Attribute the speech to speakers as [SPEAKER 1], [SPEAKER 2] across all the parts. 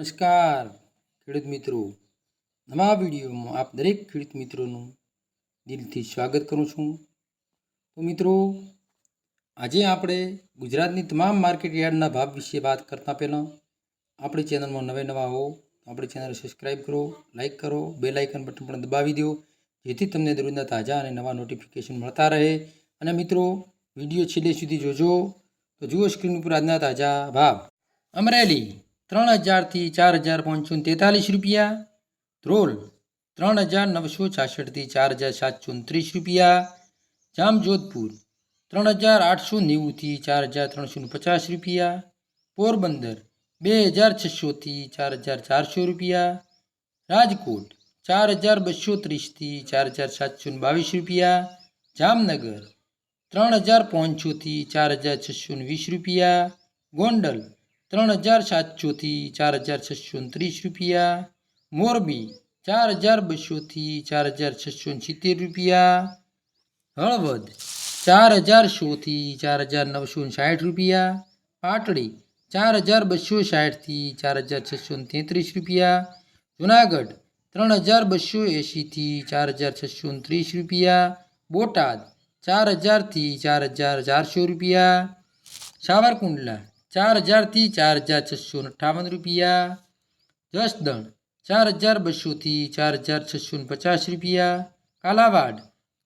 [SPEAKER 1] નમસ્કાર, ખેડૂત મિત્રો. નવા વિડીયોમાં આપ દરેક ખેડૂત મિત્રોનું દિલથી સ્વાગત કરું છું. તો મિત્રો, આજે આપણે ગુજરાતની તમામ માર્કેટ યાર્ડના ભાવ વિશે વાત કરતાં પહેલાં આપણી ચેનલમાં નવે નવા હો, તો આપણી ચેનલ સબસ્ક્રાઈબ કરો લાઇક કરો બેલ આઇકન બટન પણ દબાવી દો, જેથી તમને દરરોજના તાજા અને નવા નોટિફિકેશન મળતા રહે. અને મિત્રો, વીડિયો છેલ્લે સુધી જોજો. તો જુઓ સ્ક્રીન ઉપર આજના તાજા ભાવ અમરેલી. ત્રણ હજારથી ચાર હજાર પાંચસો ને તેતાલીસ રૂપિયા ધ્રોલ ત્રણ હજાર નવસો છાસઠથી ચાર હજાર સાતસો ને ત્રીસ રૂપિયા જામજોધપુર ત્રણ હજાર આઠસો નેવુંથી ચાર હજાર ત્રણસો ને પચાસ રૂપિયા પોરબંદર બે હજાર છસોથી ચાર હજાર ચારસો રૂપિયા રાજકોટ ચાર હજાર બસો ત્રીસથી ચાર હજાર સાતસો ને બાવીસ રૂપિયા જામનગર ત્રણ હજાર પાંચસોથી ચાર હજાર છસો ને વીસ રૂપિયા ગોંડલ ત્રણ હજાર સાતસોથી ચાર હજાર છસો ત્રીસ રૂપિયા. મોરબી ચાર હજાર બસોથી ચાર હજાર છસો સિત્તેર રૂપિયા. હળવદ ચાર હજાર સોથી ચાર હજાર નવસો સાઠ રૂપિયા. પાટડી ચાર હજાર બસો સાઠથી ચાર હજાર છસો તેત્રીસ રૂપિયા. જુનાગઢ ત્રણ હજાર બસો એંશીથી ચાર હજાર છસો ત્રીસ રૂપિયા. બોટાદ ચાર હજારથી ચાર હજાર ચારસો રૂપિયા. સાવરકુંડલા ચાર હજારથી ચાર હજાર છસો ને અઠ્ઠાવન રૂપિયા જસદણ ચાર હજાર બસોથી ચાર હજાર છસો ને પચાસ રૂપિયા કાલાવાડ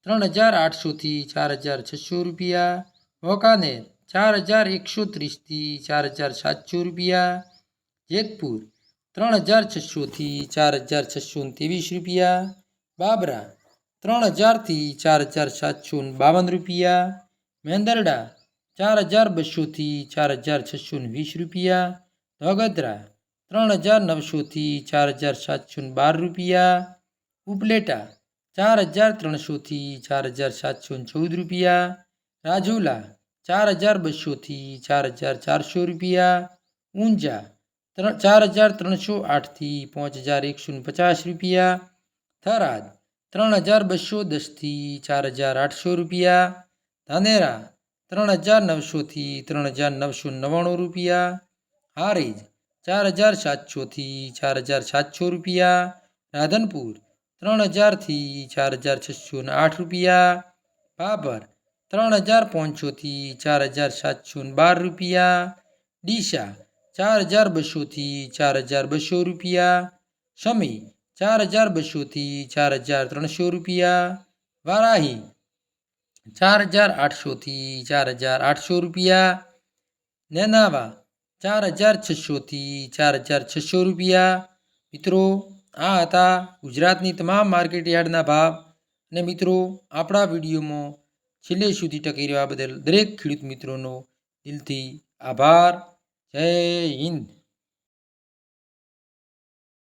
[SPEAKER 1] ત્રણ હજાર આઠસોથી ચાર હજાર છસો રૂપિયા વાંકાનેર ચાર હજાર એકસો ત્રીસથી ચાર હજાર સાતસો રૂપિયા જેતપુર ત્રણ હજાર છસોથી ચાર હજાર છસો ને ત્રેવીસ રૂપિયા બાબરા ત્રણ હજારથી ચાર હજાર સાતસો ને બાવન રૂપિયા મેંદરડા ચાર હજાર બસોથી ચાર હજાર છસો ને વીસ રૂપિયા ધોગધરા ત્રણ હજાર નવસોથી ચાર હજાર સાતસો ને બાર રૂપિયા ઉપલેટા ચાર હજાર ત્રણસોથી ચાર હજાર સાતસો ને ચૌદ રૂપિયા રાજુલા ચાર હજાર બસોથી ચાર હજાર ચારસો રૂપિયા ઊંઝા ત્રણ ચાર હજાર ત્રણસો આઠથી પાંચ હજાર એકસો ને પચાસ રૂપિયા થરાદ ત્રણ હજાર બસો દસથી ચાર હજાર આઠસો રૂપિયા ધાનેરા ત્રણ હજાર નવસોથી ત્રણ હજાર નવસો નવ્વાણું રૂપિયા. હારીજ ચાર હજાર સાતસોથી ચાર હજાર સાતસો રૂપિયા. રાધનપુર ત્રણ હજારથી ચાર હજાર છસો ને આઠ રૂપિયા. બાબર ત્રણ હજાર પાંચસોથી ચાર હજાર સાતસો ને બાર રૂપિયા. ડીસા ચાર હજાર બસોથી ચાર હજાર બસો રૂપિયા. સમી ચાર હજાર બસોથી ચાર હજાર ત્રણસો રૂપિયા. વારાહી ચાર હજાર આઠસોથી ચાર હજાર આઠસો રૂપિયા. નેનાવા, ચાર હજાર છસોથી ચાર હજાર છસો રૂપિયા. મિત્રો, આ હતા ગુજરાતની તમામ માર્કેટ યાર્ડના ભાવ. અને મિત્રો, આપણા વિડીયોમાં છેલ્લે સુધી ટકી રહેવા બદલ દરેક ખેડૂત મિત્રોનો દિલથી આભાર. જય હિન્દ.